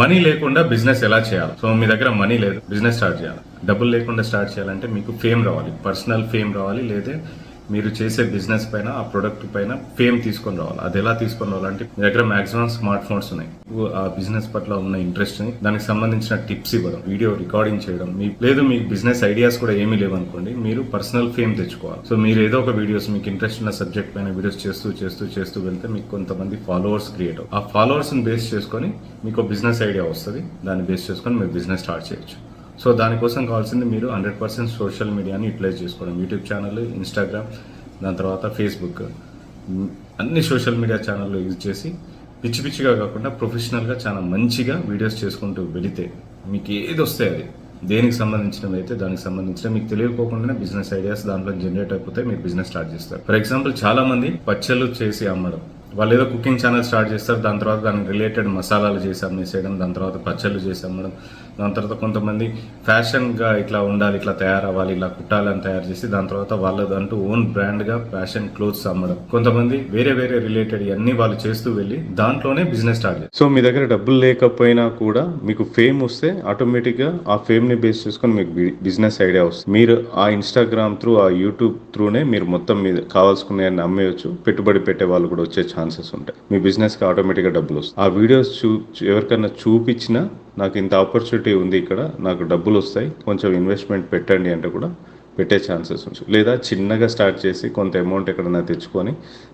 Money లేకుండా business ఎలా చేయాలి? సో మీ దగ్గర మనీ లేదు బిజినెస్ స్టార్ట్ చేయాలి. డబ్బులు లేకుండా స్టార్ట్ చేయాలంటే మీకు ఫేమ్ రావాలి పర్సనల్ ఫేమ్ రావాలి లేదా మీరు చేసే బిజినెస్ పైన ఆ ప్రొడక్ట్ పైన ఫేమ్ తీసుకొని రావాలి. అది ఎలా తీసుకొని రావాలంటే మీ దగ్గర మాక్సిమం స్మార్ట్ ఫోన్స్ ఉన్నాయి ఆ బిజినెస్ పట్ల ఉన్న ఇంట్రెస్ట్ని దానికి సంబంధించిన టిప్స్ ఇవ్వడం వీడియో రికార్డింగ్ చేయడం మీ లేదు మీకు బిజినెస్ ఐడియాస్ కూడా ఏమీ లేవనుకోండి మీరు పర్సనల్ ఫేమ్ తెచ్చుకోవాలి. సో మీరు ఏదో ఒక వీడియోస్ మీకు ఇంట్రెస్ట్ ఉన్న సబ్జెక్ట్ పైన వీడియోస్ చేస్తూ చేస్తూ చేస్తూ వెళ్తే మీకు కొంతమంది ఫాలోవర్స్ క్రియేట్ ఆ ఫాలోవర్స్ని బేస్ చేసుకొని మీకు బిజినెస్ ఐడియా వస్తుంది. దాన్ని బేస్ చేసుకొని మీరు బిజినెస్ స్టార్ట్ చేయొచ్చు. సో దానికోసం కావాల్సింది మీరు హండ్రెడ్ పర్సెంట్ సోషల్ మీడియాని యూటిలైజ్ చేసుకోవడం. యూట్యూబ్ ఛానల్ ఇన్స్టాగ్రామ్ దాని తర్వాత ఫేస్బుక్. అన్ని సోషల్ మీడియా ఛానళ్ళు యూజ్ చేసి పిచ్చి పిచ్చిగా కాకుండా ప్రొఫెషనల్గా చాలా మంచిగా వీడియోస్ చేసుకుంటూ వెళితే మీకు ఏది వస్తే అది. దేనికి సంబంధించినవి అయితే దానికి సంబంధించిన మీకు తెలియకోకుండానే బిజినెస్ ఐడియాస్ దాంట్లో జనరేట్ అయిపోతే మీరు బిజినెస్ స్టార్ట్ చేస్తారు. ఫర్ ఎగ్జాంపుల్ చాలా మంది పచ్చళ్ళు చేసి అమ్మడం. వాళ్ళు ఏదో కుకింగ్ ఛానల్ స్టార్ట్ చేస్తారు దాని తర్వాత దానికి రిలేటెడ్ మసాలాలు చేసి అమ్మేసేయడం దాని తర్వాత పచ్చళ్ళు చేసి అమ్మడం దాని తర్వాత కొంతమంది ఫ్యాషన్గా ఇట్లా ఉండాలి ఇట్లా తయారవ్వాలి ఇలా కుట్టాలని తయారు చేసి దాని తర్వాత వాళ్ళదంటూ ఓన్ బ్రాండ్గా ఫ్యాషన్ క్లోత్స్ అమ్మడం కొంతమంది వేరే వేరే రిలేటెడ్ అన్ని వాళ్ళు చేస్తూ వెళ్ళి దాంట్లోనే బిజినెస్ స్టార్ట్ చేస్తారు. సో మీ దగ్గర డబ్బులు లేకపోయినా కూడా మీకు ఫేమ్ వస్తే ఆటోమేటిక్గా ఆ ఫేమ్ని బేస్ చేసుకొని మీకు బిజినెస్ ఐడియా వస్తుంది. మీరు ఆ ఇన్స్టాగ్రామ్ త్రూ ఆ యూట్యూబ్ త్రూనే మీరు మొత్తం మీద కావాల్సుకునే అమ్మేయచ్చు. పెట్టుబడి పెట్టే వాళ్ళు కూడా వచ్చే ఛాన్సెస్ ఉంటాయి. మీ బిజినెస్కి ఆటోమేటిక్గా డబ్బులు వస్తాయి. ఆ వీడియోస్ చూ ఎవరికైనా చూపించినా నాకు ఇంత ఆపర్చునిటీ ఉంది ఇక్కడ నాకు డబ్బులు వస్తాయి కొంచెం ఇన్వెస్ట్మెంట్ పెట్టండి అంటే కూడా పెట్టే ఛాన్సెస్ ఉంటాయి. లేదా చిన్నగా స్టార్ట్ చేసి కొంత అమౌంట్ ఎక్కడైనా తెచ్చుకొని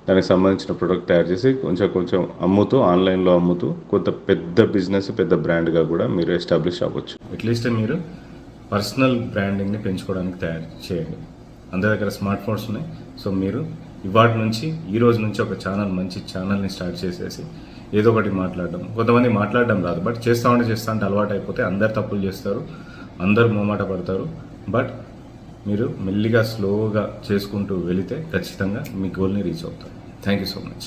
దానికి సంబంధించిన ప్రొడక్ట్ తయారు చేసి కొంచెం కొంచెం అమ్ముతూ ఆన్లైన్లో అమ్ముతూ కొంత పెద్ద బిజినెస్ పెద్ద బ్రాండ్గా కూడా మీరు ఎస్టాబ్లిష్ అవ్వచ్చు. అట్లీస్ట్ మీరు పర్సనల్ బ్రాండింగ్ని పెంచుకోవడానికి తయారు చేయండి. అందరి దగ్గర స్మార్ట్ ఫోన్స్ ఉన్నాయి. సో మీరు ఇవాటి నుంచి ఈ రోజు నుంచి ఒక ఛానల్ మంచి ఛానల్ని స్టార్ట్ చేసేసి ఏదో ఒకటి మాట్లాడడం. కొంతమంది మాట్లాడడం రాదు బట్ చేస్తా ఉంటే చేస్తా ఉంటే అలవాటు అయిపోతే అందరు తప్పులు చేస్తారు అందరు మొమాట పడతారు. బట్ మీరు మెల్లిగా స్లోగా చేసుకుంటూ వెళితే ఖచ్చితంగా మీ గోల్ని రీచ్ అవుతారు. Thank you so much